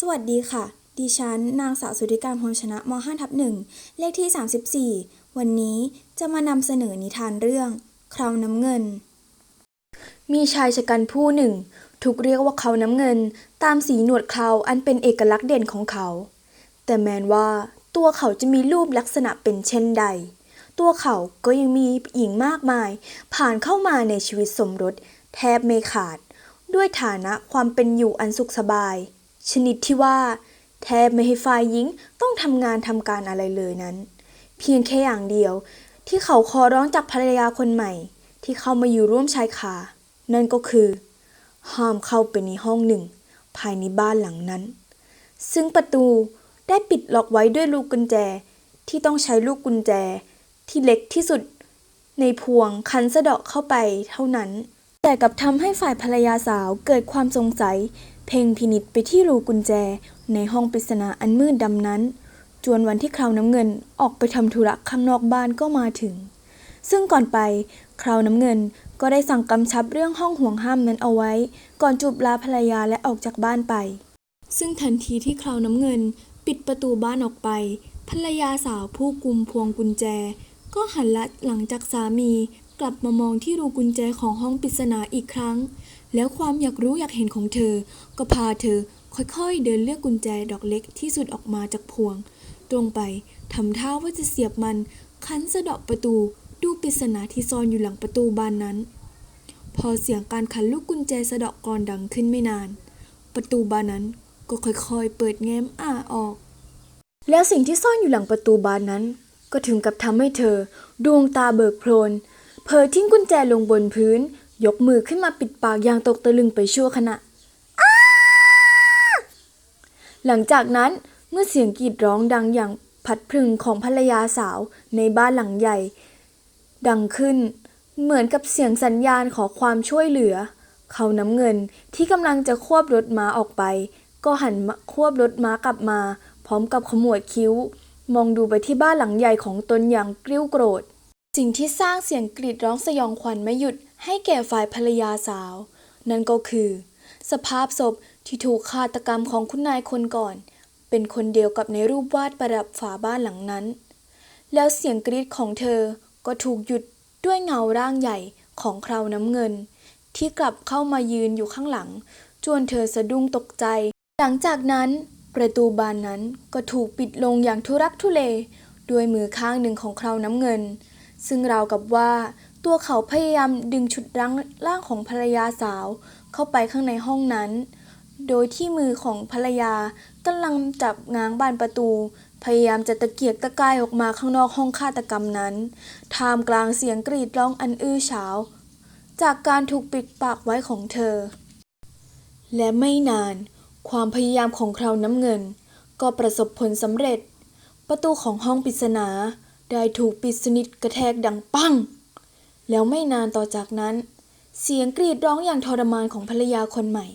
สวัสดีค่ะ ดิฉัน นางสาวสุธิการพลชนะม5ทับหนึ่งเลขที่ 34 วันนี้จะมานำเสนอนิทานเรื่อง คราวน้ำเงิน มีชายชะกันผู้หนึ่ง ถูกเรียกว่าเขาน้ำเงิน ตามสีหนวดเคราอันเป็นเอกลักษณ์เด่นของเขา แต่แม้นว่าตัวเขาจะมีรูปลักษณะเป็นเช่นใด ตัวเขาก็ยังมีหญิงมากมาย ผ่านเข้ามาในชีวิตสมรส แทบไม่ขาด ด้วยฐานะความเป็นอยู่อันสุขสบาย ชนิดที่ว่าแทบไม่ให้ฝ่ายหญิงต้องทำงานทำการอะไรเลยนั้น เพียงแค่อย่างเดียวที่เขาขอร้องจากภรรยาคนใหม่ ที่เข้ามาอยู่ร่วมชายคา นั่นก็คือ ห้ามเข้าไปในห้องหนึ่ง ภายในบ้านหลังนั้น ซึ่งประตูได้ปิดล็อกไว้ด้วยลูกกุญแจที่ต้องใช้ลูกกุญแจที่เล็กที่สุด ในพวงคันสะเดาะเข้าไปเท่านั้น แต่กับทำให้ฝ่ายภรรยาสาวเกิดความสงสัย เพ่งพินิษไปที่รูกุญแจในห้องปริศนาอันมืดดำนั้น จวนวันที่คราวน้ำเงินออกไปทำธุระข้างนอกบ้านก็มาถึง ซึ่งก่อนไปคราวน้ำเงินก็ได้สั่งกำชับเรื่องห้องห่วงห้ามนั้นเอาไว้ ก่อนจูบลาภรรยาและออกจากบ้านไป ซึ่งทันทีที่คราวน้ำเงิน ปิดประตูบ้านออกไป ภรรยาสาวผู้กุมพวงกุญแจ ก็หันละหลังจากสามีกลับมามองที่รูกุญแจของห้องปริศนาอีกครั้ง แล้วความอยากรู้อยากเห็นของเธอ ก็พาเธอค่อยๆ เดินเลือกกุญแจดอกเล็กที่สุดออกมาจากพวง ตรงไปทำท่าว่าจะเสียบมัน คันสะเดาะประตู ดูปริศนาที่ซ่อนอยู่หลังประตูบานนั้น พอเสียงการขันลูกกุญแจสะเดาะกรอนดังขึ้นไม่นาน ประตูบานนั้นก็ค่อยๆ เปิดแง้มอ้าออก แล้วสิ่งที่ซ่อนอยู่หลังประตูบานนั้น ก็ถึงกับทำให้เธอ ดวงตาเบิกโพลนเผยทิ้งกุญแจลงบนพื้น ยกมือขึ้นมาปิดปากอย่างตกตะลึงไปชั่วขณะ หลังจากนั้นเมื่อเสียงกรีดร้องดังอย่างพัดพึงของภรรยาสาวในบ้านหลังใหญ่ ดังขึ้น เหมือนกับเสียงสัญญาณขอความช่วยเหลือ เขาน้ำเงินที่กำลังจะควบรถม้าออกไป ก็หันควบรถม้ากลับมา พร้อมกับขมวดคิ้ว มองดูไปที่บ้านหลังใหญ่ของตนอย่างกริ้วโกรธ สิ่งที่สร้างเสียงกรีดร้องสยองขวัญไม่หยุด ให้แก่ฝ่ายภรรยาสาว นั่นก็คือ สภาพศพที่ถูกฆาตกรรมของคุณนายคนก่อน เป็นคนเดียวกับในรูปวาดประดับฝาบ้านหลังนั้น แล้วเสียงกรีดของเธอก็ถูกหยุดด้วยเงาร่างใหญ่ของคราวน้ำเงิน ที่กลับเข้ามายืนอยู่ข้างหลัง จวนเธอสะดุ้งตกใจ หลังจากนั้น ประตูบานนั้นก็ถูกปิดลงอย่างทุรักทุเล ด้วยมือข้างหนึ่งของคราวน้ำเงิน ซึ่งราวกับว่า ตัวเขาพยายามดึงชุดร่างร่างของภรรยาสาวเข้าไปข้างในห้องนั้น โดยที่มือของภรรยากำลังจับง้างบานประตู พยายามจะตะเกียกตะกายออกมาข้างนอกห้องฆาตกรรมนั้น ท่ามกลางเสียงกรีดร้องอันอื้อฉาว จากการถูกปิดปากไว้ของเธอ และไม่นาน ความพยายามของคราวน้ำเงิน ก็ประสบผลสำเร็จ ประตูของห้องปริศนาได้ถูกปิดสนิทกระแทกดังปัง แล้วไม่นานต่อจากนั้น เสียงกรีดร้องอย่างทรมานของภรรยาคนใหม่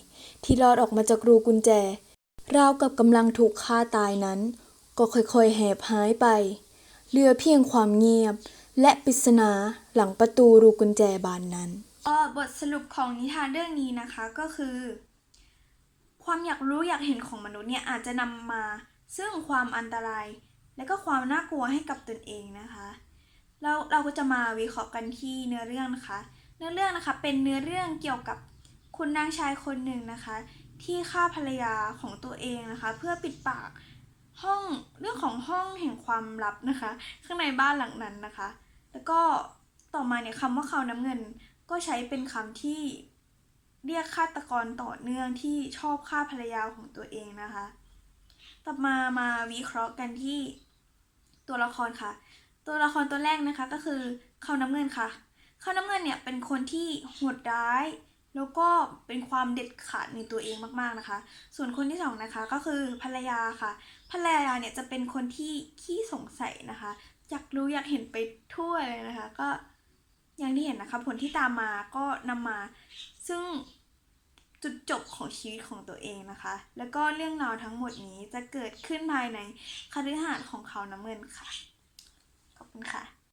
ที่รอดออกมาจากรูกุญแจ ราวกับกำลังถูกฆ่าตายนั้น ก็ค่อยๆแหบหายไป เหลือเพียงความเงียบ และปริศนาหลังประตูรูกุญแจบานนั้นออบทสรุปของนิทานเรื่องนี้นะคะก็คือ ความอยากรู้อยากเห็นของมนุษย์เนี่ยอาจจะนำมาซึ่งความอันตราย และก็ความน่ากลัวให้กับตนเองนะคะ เราเราก็จะมาวิเคราะห์กันที่เนื้อเรื่องนะคะ เนื้อเรื่องนะคะเป็นเนื้อเรื่องเกี่ยวกับคุณนางชายคนหนึ่งนะคะ ที่ฆ่าภรรยาของตัวเองนะคะ เพื่อปิดปากห้องเรื่องของห้องแห่งความลับนะคะ ข้างในบ้านหลังนั้นนะคะ แล้วก็ต่อมาเนี่ยคำว่าเขาน้ำเงิน ก็ใช้เป็นคำที่เรียกฆาตกรต่อเนื่องที่ชอบฆ่าภรรยาของตัวเองนะคะ ต่อมามาวิเคราะห์กันที่ตัวละครค่ะ ตัวละครตัวแรกนะคะก็คือเขาน้ำเงินค่ะ เขาน้ำเงินเนี่ยเป็นคนที่โหดร้าย แล้วก็เป็นความเด็ดขาดในตัวเองมากๆนะคะ ส่วนคนที่สองนะคะก็คือภรรยาค่ะ ภรรยาเนี่ยจะเป็นคนที่ขี้สงสัยนะคะอยากรู้อยากเห็นไปทั่วเลยนะคะ ก็อย่างที่เห็นนะคะ ผลที่ตามมาก็นำมาซึ่งจุดจบของชีวิตของตัวเองนะคะ แล้วก็เรื่องราวทั้งหมดนี้จะเกิดขึ้นภายในคฤหาสน์ของเขาน้ำเงินค่ะ คุณค่ะ